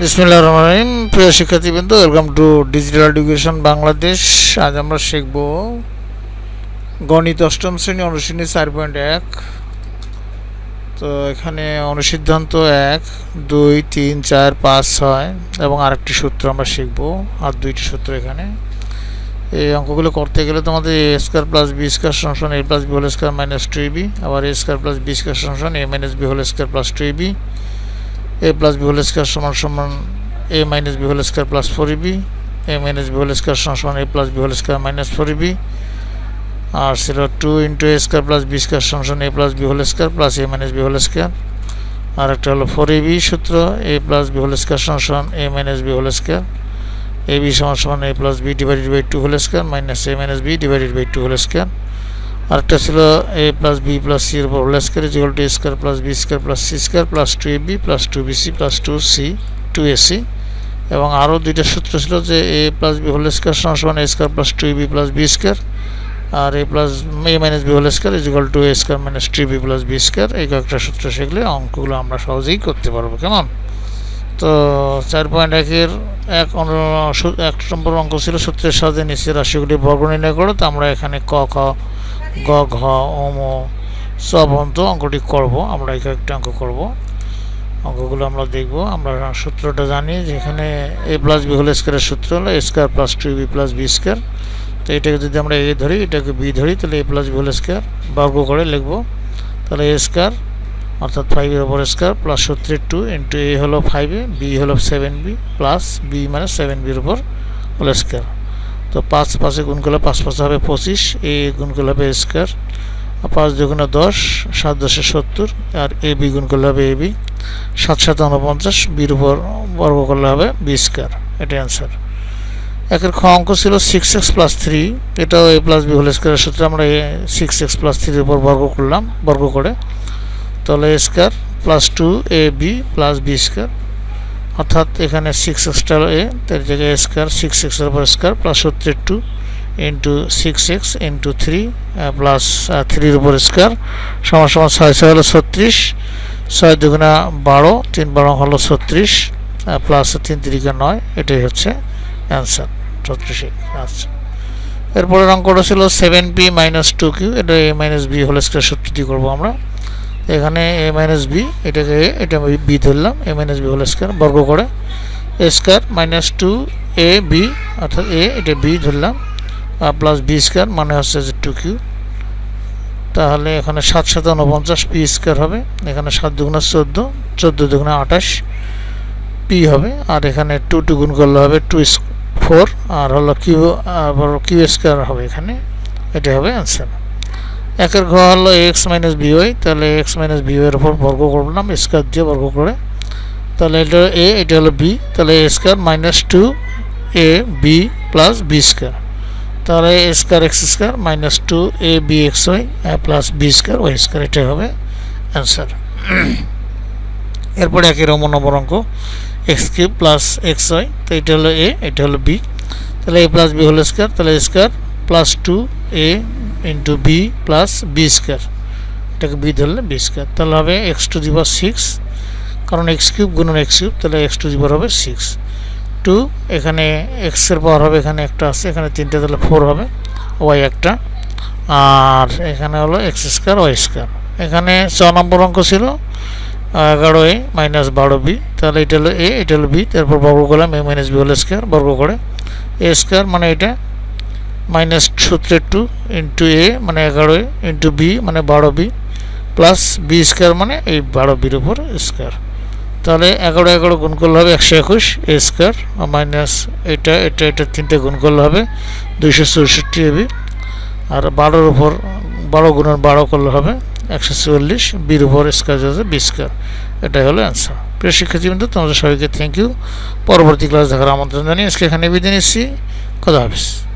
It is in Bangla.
বিসমিল্লাহ রহমান রহিম। প্রিয় শিক্ষার্থীবৃন্দ welcome to digital education Bangladesh আজ আমরা শিখব গণিত অষ্টম শ্রেণি অনুশীলনী চার পয়েন্ট এক। তো এখানে অনুসিদ্ধান্ত এক, দুই, তিন, চার, পাঁচ, ছয় এবং আরেকটি সূত্র আমরা শিখব। আর দুইটি সূত্র এখানে। এই অঙ্কগুলো করতে গেলে তোমাদের a square plus b square সংশন a plus b whole square minus two b আবার a square plus b square সংশন a minus b whole square plus two b a plus b whole square সমান সমান a minus b whole square plus four b a minus b whole square সমান সমান a plus b whole square minus four b আর ছিল two into a square plus b square সমান সমান a plus b whole square plus a minus b whole square আর একটা হলো ফোর এ বি সূত্র a plus b whole square সমান সমান a minus b whole square a b সমান সমান a plus b divided by two whole square minus a minus b divided by two whole square আরেকটা ছিল a plus b plus c এর উপর whole square is two a square plus b square plus c square plus two a b plus two b c plus two c two a c এবং আরও দুইটা সূত্র ছিল যে a plus b whole square সমান সমান a square plus two b plus b square R a plus a minus b whole square is two a square minus two b plus b square এই কয়েকটা সূত্র শিখলে অঙ্কগুলো আমরা সহজেই করতে পারব, কেমন? তো চার পয়েন্ট একের এক এক নম্বর অঙ্ক ছিল সূত্রের সাথে নিচের রাশিগুলি বর্গ নির্ণয় করো, তো আমরা এখানে ক, খ, গ, ঘ ওম সব অন্ত অঙ্কটি করব। আমরা এই কয়েকটা অঙ্ক করব। অঙ্কগুলো আমরা দেখব। আমরা সূত্রটা জানি যেখানে এ প্লাস বি হোল স্কোয়ারের সূত্র হলো a square plus two b plus b square তো এটাকে যদি আমরা এ ধরি, এটাকে বি ধরি, তাহলে a plus b whole square বর্গ করে লিখব। তাহলে এ স্কোয়ার অর্থাৎ ফাইভের ওপর স্কোয়ার প্লাস সত্তর টু ইন্টু এ হলো ফাইভে বি হলো সেভেন বি প্লাস বি মানে সেভেন বির উপর হোল স্কোয়ার তো পাঁচ পাঁচে গুণ করলে পাঁচ পাঁচ হবে পঁচিশ এ গুণ হবে স্কোয়ার পাঁচ দুগুণে দশ, সাত দশে সত্তর, আর এ বি গুণ হবে এ বি সাত সাত উনপঞ্চাশ বির উপর বর্গ করলে হবে বি স্কোয়ার এটা অ্যান্সার একের খ অঙ্ক ছিল সিক্স এক্স প্লাস থ্রি এটাও এ প্লাস বি হোল স্কোয়ারের সূত্রে আমরা এ সিক্স এক্স প্লাস থ্রির উপর বর্গ করলাম, বর্গ করে। তাহলে square plus two a b plus b square অর্থাৎ এখানে সিক্স এক্সটা এ তার জায়গায় স্কোয়ার সিক্স এক্সের উপর স্কোয়ার প্লাস সত্তর two into six x into three plus থ্রির উপর স্কোয়ার সমান সমান ছয় ছয় হলো ছত্রিশ, ছয় দুগুণা বারো, তিন বারো হলো ছত্রিশ প্লাস তিন তিরিকা নয়, এটাই হচ্ছে অ্যান্সার ছত্রিশে আচ্ছা এরপরের অঙ্কটা ছিল seven p minus two q এটা a minus b whole square সূত্র দিয়ে করব আমরা। এখানে এ মাইনাস বি এটাকে এটা বি ধরলাম, a minus b whole square বর্গ করে। A square minus two a b অর্থাৎ এ এটা বি ধরলাম প্লাস বি স্কোয়ার মানে হচ্ছে যে টু কিউ তাহলে এখানে সাত সাত উনপঞ্চাশ পি স্কোয়ার হবে, এখানে সাত দুগুণা চোদ্দ চোদ্দ দুগুণা আঠাশ পি হবে, আর এখানে টু টু গুণ করলে হবে টু ফোর আর হলো কিউ আবার কিউ স্কোয়ার হবে এখানে এটা হবে অ্যান্সার একের ঘর হলো এক্স মাইনাস বিওয়াই তাহলে এক্স মাইনাস বিওয়ের ওপর বর্গ করলাম স্কোয়ার দিয়ে বর্গ করে। তাহলে এটা এ এটা হলো বি তাহলে a square minus two a b plus b square তাহলে a square x square minus two a b x y plus b square y square এটাই হবে অ্যান্সার এরপরে একই রকম নম্বর অঙ্ক x cube plus x y তো এটা হলো এ এটা হলো বি তাহলে এ প্লাস বি হলো স্কোয়ার তাহলে square plus two a into b plus b square এটাকে বি ধরলে বি স্কোয়ার তাহলে হবে এক্স টু দিবার সিক্স কারণ এক্স কিউব গুণন এক্স কিউব তাহলে এক্স টু দিবার হবে সিক্স টু এখানে এক্সের পাওয়ার হবে এখানে একটা আছে, এখানে তিনটে তাহলে ফোর হবে ওয়াই একটা। আর এখানে হলো এক্স স্কোয়ার ওয়াই স্কোয়ার এখানে ছ নম্বর অঙ্ক ছিল, এগারো এ মাইনাস বারো বি তাহলে এটা হলো এ এটা হলো বি তারপর বর্গ করলাম এ মাইনাস বি হলো স্কোয়ার বর্গ করে। এ স্কোয়ার মানে এটা মাইনাস সত্তর টু ইন্টু এ মানে এগারো ইন্টু বি মানে বারো বি, প্লাস বি স্কোয়ার মানে এই বারো বির উপর স্কোয়ার। তাহলে এগারো এগারো গুণ করলে হবে একশো একুশ, এ স্কোয়ার মাইনাস এটা এটা এটা তিনটে গুণ করলে হবে দুইশো চৌষট্টি এবি আর বারোর উপর, বারো গুণের বারো করলে হবে একশো চুয়াল্লিশ, বির উপর স্কোয়ার যাচ্ছে বি স্কোয়ার। এটাই হলো অ্যান্সার প্রিয় শিক্ষার্থীবৃন্দ তোমাদের সবাইকে থ্যাংক ইউ পরবর্তী ক্লাস দেখার আমন্ত্রণ জানিয়ে আজকে এখানে বিদায় নিচ্ছি। খোদা হাফিজ।